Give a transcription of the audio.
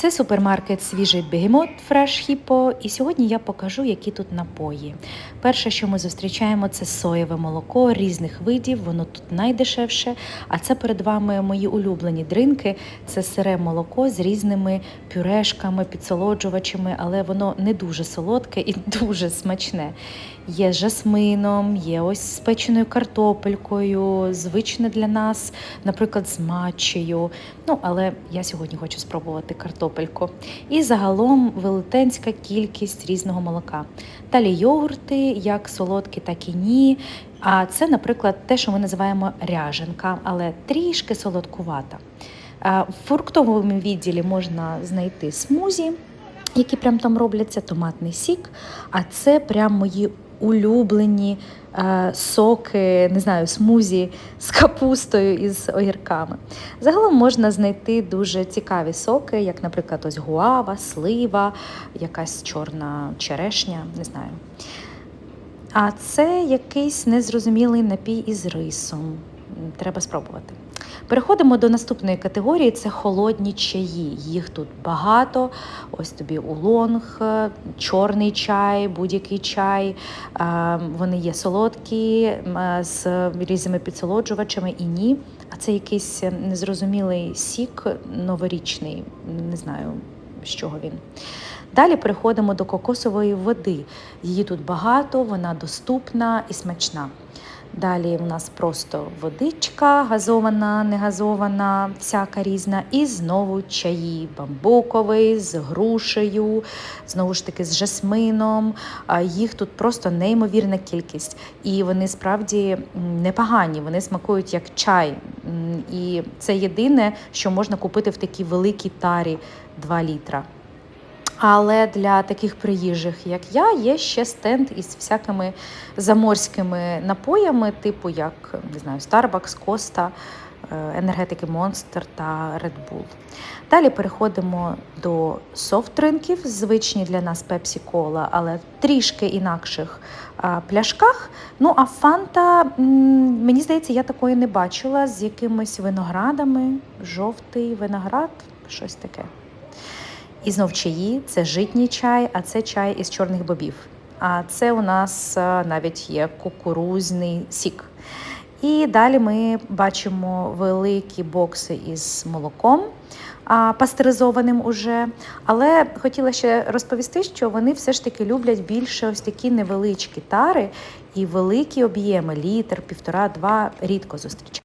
Це супермаркет свіжий бегемот Fresh Hippo, і сьогодні я покажу, які тут напої. Перше, що ми зустрічаємо, це соєве молоко різних видів, воно тут найдешевше. А це перед вами мої улюблені дринки. Це сире молоко з різними пюрешками, підсолоджувачами, але воно не дуже солодке і дуже смачне. Є з жасмином, є ось з печеною картопелькою, звичне для нас, наприклад, з матчею. Ну, але я сьогодні хочу спробувати картопельку. І загалом велетенська кількість різного молока. Далі йогурти, як солодкі, так і ні. А це, наприклад, те, що ми називаємо ряженка, але трішки солодкувата. В фруктовому відділі можна знайти смузі, які прям там робляться, томатний сік. А це прям мої улюблені е, соки, не знаю, смузі з капустою і з огірками. Загалом можна знайти дуже цікаві соки, як, наприклад, ось гуава, слива, якась чорна черешня, не знаю. А це якийсь незрозумілий напій із рисом. Треба спробувати. Переходимо до наступної категорії: це холодні чаї. Їх тут багато. Ось тобі улонг, чорний чай, будь-який чай. Вони є солодкі з різними підсолоджувачами і ні. А це якийсь незрозумілий сік новорічний, не знаю з чого він. Далі переходимо до кокосової води. Її тут багато, вона доступна і смачна. Далі у нас просто водичка, газована, негазована, всяка різна. І знову чаї бамбуковий з грушею, знову ж таки з жасмином. Їх тут просто неймовірна кількість. І вони справді непогані, вони смакують як чай. І це єдине, що можна купити в такій великій тарі 2 літра. Але для таких приїжджих, як я, є ще стенд із всякими заморськими напоями, типу як не знаю, Starbucks, Costa, е, енергетики Monster та Red Bull. Далі переходимо до софт-дринків, звичні для нас Pepsi Cola, але трішки інакших пляшках. Ну а фанта, мені здається, я такої не бачила з якимись виноградами, жовтий виноград, щось таке. І знов чаї, це житній чай, а це чай із чорних бобів. А це у нас е, навіть є кукурузний сік. І далі ми бачимо великі бокси із молоком, пастеризованим уже. Але хотіла ще розповісти, що вони все ж таки люблять більше ось такі невеличкі тари і великі об'єми, літр, півтора, два рідко зустрічають.